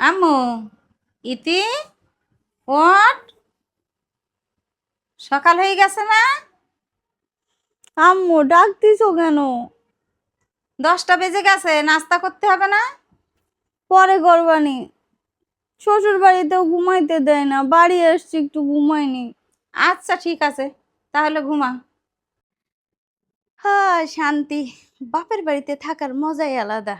আম্মু ইতি ওট সকাল হয়ে গেছে না? আম্মু ডাকতিছো কেন? দশটা বেজে গেছে নাস্তা করতে হবে না? পরে করবানি। শ্বশুর বাড়িতেও ঘুমাইতে দেয় না বাড়ি এসছি একটু ঘুমাইনি। আচ্ছা ঠিক আছে তাহলে ঘুমা। হ্যাঁ শান্তি। বাপের বাড়িতে থাকার মজাই আলাদা।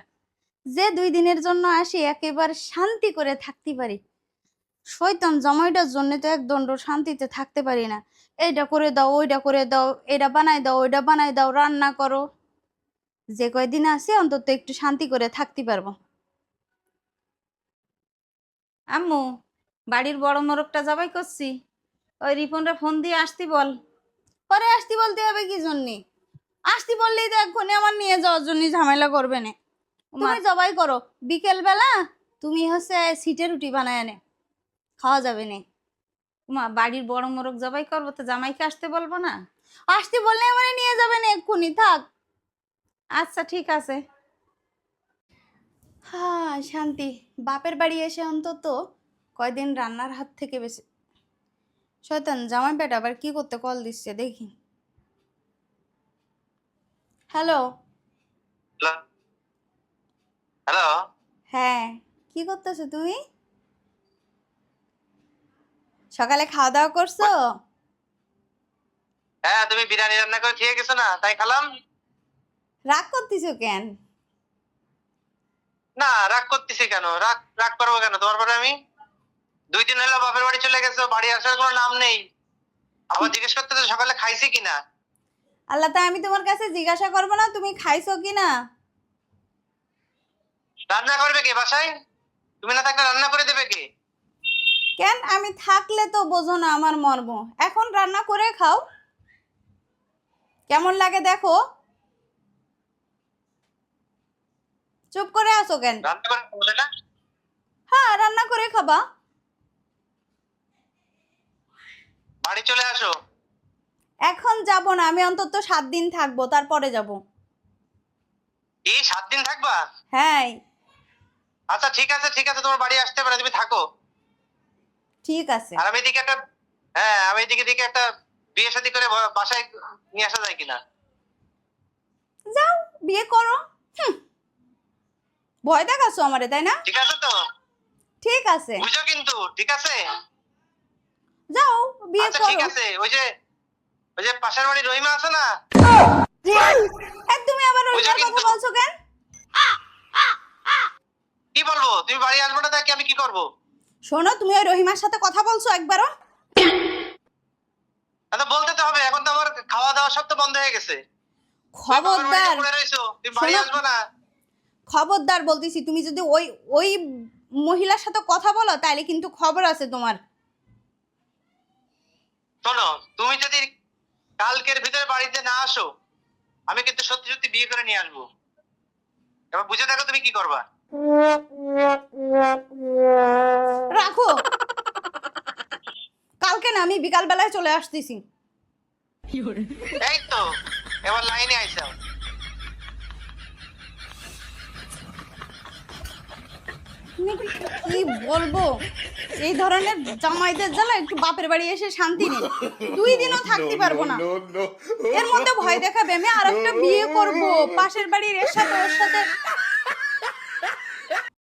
যে দুই দিনের জন্য আসি একেবারে শান্তি করে থাকতে পারি। শয়তান জমাইটার জন্য তো এক দণ্ড শান্তিতে থাকতে পারি না। এইটা করে দাও ওইটা করে দাও এটা বানাই দাও ওইটা বানাই দাও, রান্না করো। যে কয়দিন আসি অন্তত একটু শান্তি করে থাকতে পারব। আম্মু, বাড়ির বড় মোরগটা জবাই করছি। ওই রিপনরা ফোন দিয়ে আসতি বল। পরে আসতি বলতে হবে কি জন্যে? আসতি বললেই তো এক্ষুনি আমার নিয়ে যাওয়ার জন্য ঝামেলা করবে না। তুমি জবাই করো। বিকেল বেলা তুমি হচ্ছে সিটে রুটি বানায় এনে খাওয়া যাবে না। মা বাড়ির বড় মোরগ জবাই করব তো জামাইকে আসতে বলব না? আসতে বললে আমার নিয়ে যাবে না এক্ষুনি থাক। আচ্ছা ঠিক আছে। হ্যাঁ শান্তি। বাপের বাড়ি এসে অন্তত কয়দিন রান্নার হাত থেকে বেশি শয়তান জামাই বেটা আবার কি করতে কল দিচ্ছে দেখি। হ্যালো? হ্যালো? হ্যাঁ কি করতেছো তুমি? সকালে খাওয়া দাওয়া করছ? হ্যাঁ তুমি বিরিয়ানি রান্না করে খেয়ে গেছো না তাই খালাম। রাগ করতেছো কেন? না রাগ করতেছি কেন? রাগ রাগ করব কেন? তোমার পরে আমি? দুই দিন হলো বাপের বাড়ি চলে গেছো বাড়ি আসার কোনো নাম নেই। আবার জিজ্ঞেস করতে সকালে খাইছি কিনা? আল্লাহ তাই আমি তোমার কাছে জিজ্ঞাসা করব না তুমি খাইছো কি না রান্না করবে কে বাসায়? তুমি না থাকলে রান্না করে দেবে কে? কেন? আমি থাকলে তো বোঝো না আমার মর্ম। এখন রান্না করে খাও। কেমন লাগে দেখো। চুপ করে আসো কেন? হ্যাঁ রান্না করে খাবা। বাড়ি চলে আসো। এখন যাব না আমি অন্তত সাত দিন থাকব তারপরে যাব। এই সাত দিন থাকবা? হ্যাঁ। আচ্ছা ঠিক আছে ঠিক আছে তোমার বাড়ি আসতে পারে তুমি থাকো। ঠিক আছে। আর আমি এদিকে একটা হ্যাঁ আমি এদিকে দিকে একটা বিয়ে শাদী করে বাসায় নিয়ে আসা যায় কিনা? যাও বিয়ে করো। ভয় দেখাচ্ছ আমারে তাই না? ঠিক আছে তো? ঠিক আছে। বুঝো কিন্তু ঠিক আছে? যাও বিয়ে আচ্ছা করো। ঠিক আছে ওই যে ওই যে পাশের বাড়ি রহিমা আছে না? এ, তুমি আবার বুঝো কথা বলছো কেন? কি বলব? তুমি বাড়ি আসবে না তাকে আমি কি করব? শোনো তুমি ওই রহিমার সাথে কথা বলছো একবারও। বলতে তো হবে এখন তো আমার খাওয়া দাওয়া সব তো বন্ধ হয়ে গেছে। খবরদার। তুমি বাড়ি আসবে না। খবরদার বলতেছি তুমি যদি ওই ওই মহিলার সাথে কথা বলো তাহলে কিন্তু খবর আছে তোমার। শোনো তুমি যদি কালকের ভিতরে বাড়িতে না আসো আমি কিন্তু সত্যি সত্যি বিয়ে করে নিয়ে আসব। এবার বুঝে দেখো তুমি কি করবা। রাখো। কালকে না আমি বিকাল বেলায় চলে আসতেছি। এই তো এবার লাইনে আইসাও কি বলব? এই ধরনের জামাইদের জ্বালা একটু বাপের বাড়ি এসে শান্তি নেই। দুই দিনও থাকতে পারব না। এর মধ্যে ভয় দেখাবে আমি আর একটা বিয়ে করব। পাশের বাড়ির এর সাথে ওর সাথে